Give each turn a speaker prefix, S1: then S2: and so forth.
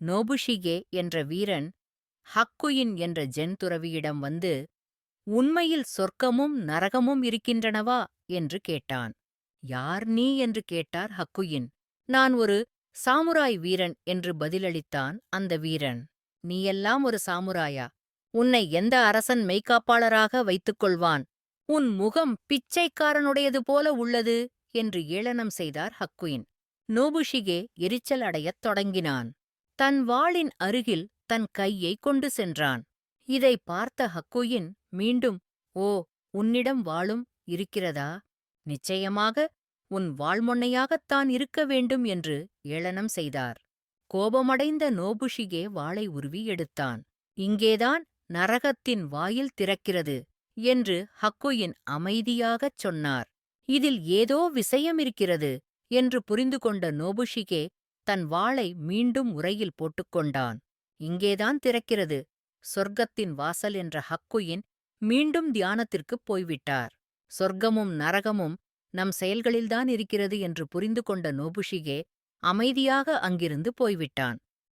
S1: நோபுஷிகே என்ற வீரன் ஹக்குயின் என்ற ஜென் துறவியிடம் வந்து உண்மையில் சொர்க்கமும் நரகமும் இருக்கின்றனவா? என்று கேட்டான். யார் நீ? என்று கேட்டார் ஹக்குயின். நான் ஒரு சாமுராய் வீரன் என்று பதிலளித்தான் அந்த வீரன். நீயெல்லாம் ஒரு சாமுராயா? உன்னை எந்த அரசன் மெய்க்காப்பாளராக வைத்துக் கொள்வான் உன் முகம் பிச்சைக்காரனுடையது போல உள்ளது? என்று ஏளனம் செய்தார் ஹக்குயின். நோபுஷிகே எரிச்சல் அடையத் தொடங்கினான். தன் வாளின் அருகில் தன் கையை கொண்டு சென்றான். இதை பார்த்த ஹக்குயின் மீண்டும் ஓ உன்னிடம் வாளும் இருக்கிறதா? நிச்சயமாக உன் வாழ்மொன்னையாகத்தான் இருக்க வேண்டும் என்று ஏளனம் செய்தார். கோபமடைந்த நோபுஷிகே வாளை உருவி எடுத்தான். இங்கேதான் நரகத்தின் வாயில் திறக்கிறது என்று ஹக்குயின் அமைதியாகச் சொன்னார். இதில் ஏதோ விஷயமிருக்கிறது என்று புரிந்து கொண்ட நோபுஷிகே தன் வாளை மீண்டும் உரையில் போட்டுக்கொண்டான். இங்கேதான் திறக்கிறது. சொர்க்கத்தின் வாசல் என்ற ஹக்குயின் மீண்டும் தியானத்திற்குப் போய்விட்டார். சொர்க்கமும் நரகமும் நம் செயல்களில்தான் இருக்கிறது என்று புரிந்து கொண்ட நோபுஷிகே அமைதியாக அங்கிருந்து போய்விட்டான்.